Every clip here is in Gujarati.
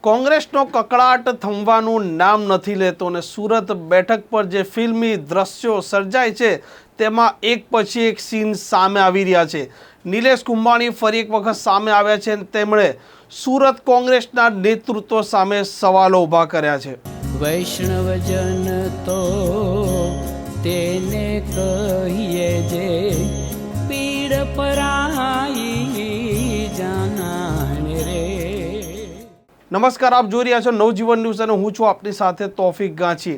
કોંગ્રેસનો કકળાટ થંભવાનું નામ નથી લેતો અને સુરત બેઠક પર જે ફિલ્મી દ્રશ્યો સર્જાય છે, તેમાં એક પછી એક સીન સામે આવી રહ્યા છે. નિલેશ કુંભાણી ફરી એક વખત સામે આવ્યા છે અને તેમણે સુરત કોંગ્રેસના નેતૃત્વ સામે સવાલો ઊભા કર્યા છે. વૈષ્ણવજન તો તેને કહીએ જે પીડ પરાઈ નમસ્કાર, આપ જોઈ રહ્યા છો નવજીવન ન્યૂઝ અને હું છું આપની સાથે તોફિક ગાંચી.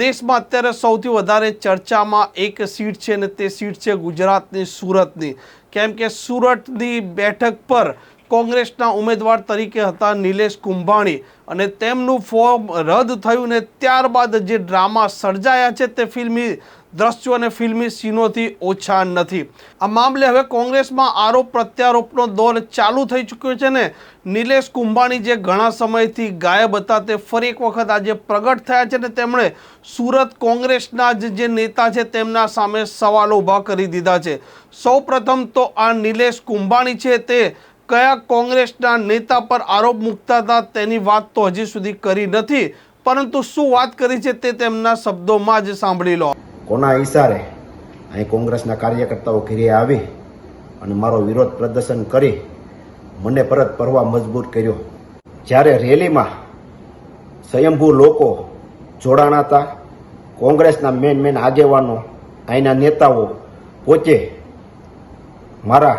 દેશમાં અત્યારે સૌથી વધારે ચર્ચામાં એક સીટ છે અને તે સીટ છે ગુજરાતની, સુરતની. કેમ કે સુરતની બેઠક પર કોંગ્રેસના ઉમેદવાર તરીકે હતા નિલેશ કુંભાણી અને તેમનું ફોર્મ રદ થયું ને ત્યારબાદ જે ડ્રામા સર્જાયા છે તે ફિલ્મી દ્રશ્યો અને ફિલ્મી સીનોથી ઓછા નથી. આ મામલે હવે કોંગ્રેસમાં આરોપ પ્રત્યારોપનો દોર ચાલુ થઈ ચૂક્યો છે ને નિલેશ કુંભાણી જે ઘણા સમયથી ગાયબ હતા તે ફરી એક વખત આજે પ્રગટ થયા છે ને તેમણે સુરત કોંગ્રેસના જ નેતા છે તેમના સામે સવાલો ઊભા કરી દીધા છે. સૌ પ્રથમ તો આ નિલેશ કુંભાણી છે તે કયા કોંગ્રેસના નેતા પર આરોપ મૂકતા હતા તેની વાત તો હજી સુધી કરી નથી, પરંતુ શું વાત કરી છે તે તેમના શબ્દોમાં જ સાંભળી લો. કોના ઈશારે અહીં કોંગ્રેસના કાર્યકર્તાઓ ઘેરે આવી અને મારો વિરોધ પ્રદર્શન કરી મને પરત ફરવા મજબૂર કર્યો? જ્યારે રેલીમાં સ્વયંભૂ લોકો જોડાણા હતા, કોંગ્રેસના મેન મેન આગેવાનો અહીંના નેતાઓ પોતે મારા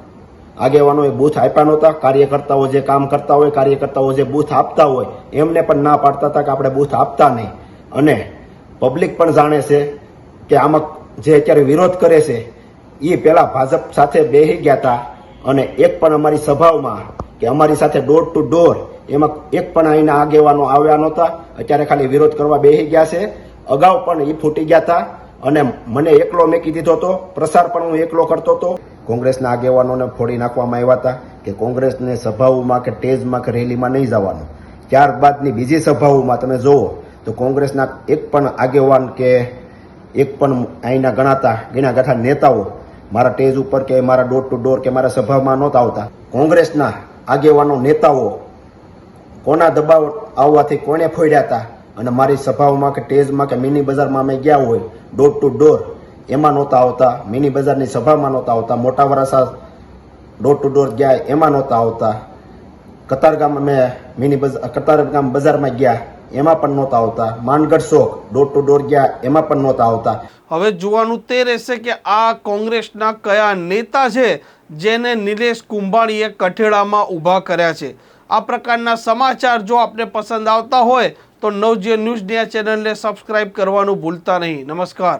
આગેવાનોએ બૂથ આપ્યા નહોતા, કાર્યકર્તાઓ જે કામ કરતા હોય, કાર્યકર્તાઓ જે બૂથ આપતા હોય, એમને પણ ના પાડતા હતા કે આપણે બૂથ આપતા નહીં. અને પબ્લિક પણ જાણે છે કે આમાં જે અત્યારે વિરોધ કરે છે એ પહેલાં ભાજપ સાથે બેસી ગયા હતા અને એક પણ અમારી સભાઓમાં કે અમારી સાથે ડોર ટુ ડોર એમાં એક પણ અહીંના આગેવાનો આવ્યા નહોતા, અત્યારે ખાલી વિરોધ કરવા બેસી ગયા છે. અગાઉ પણ એ ફૂટી ગયા હતા અને મને એકલો મેકી દીધો હતો પ્રસાર પણ હું એકલો કરતો હતો. કોંગ્રેસના આગેવાનોને ફોડી નાખવામાં આવ્યા હતા કે કોંગ્રેસને સભાઓમાં કે ટેજમાં કે રેલીમાં નહીં જવાનું. ત્યારબાદની બીજી સભાઓમાં તમે જુઓ તો કોંગ્રેસના એક પણ આગેવાન કે એક પણ અહીંના ગણાતા ગીણા ગાંઠા નેતાઓ મારા ટેજ ઉપર કે મારા ડોર ટુ ડોર કે મારા સભામાં નહોતા આવતા. કોંગ્રેસના આગેવાનો નેતાઓ કોના દબાવ આવવાથી કોને ફોડ્યા હતા? અને મારી સભાઓમાં કે ટેજમાં કે મિની બજારમાં અમે ગયા હોય, ડોર ટુ ડોર એમાં નહોતા આવતા, મિની બજારની સભામાં નહોતા આવતા, મોટા વરાસા ડોર ટુ ડોર ગયા, એમાં નહોતા આવતા. કતારગામ અમે મિની બજાર કતારગામ બજારમાં ગયા, એમાં પણ નહોતા આવતા. માનગઢ શોખ ડોર ટુ ડોર ગયા, એમાં પણ નહોતા આવતા. હવે જોવાનું તે રહેશે કે આ કોંગ્રેસના કયા નેતા છે, જેને નિલેશ કુંભાણીએ કઠેડામાં ઊભા કર્યા છે. આ પ્રકારના સમાચાર જો આપને પસંદ આવતા હોય, તો નવજીવન ન્યૂઝ આ ચેનલને સબસ્ક્રાઇબ કરવાનું ભૂલતા નહીં. નમસ્કાર.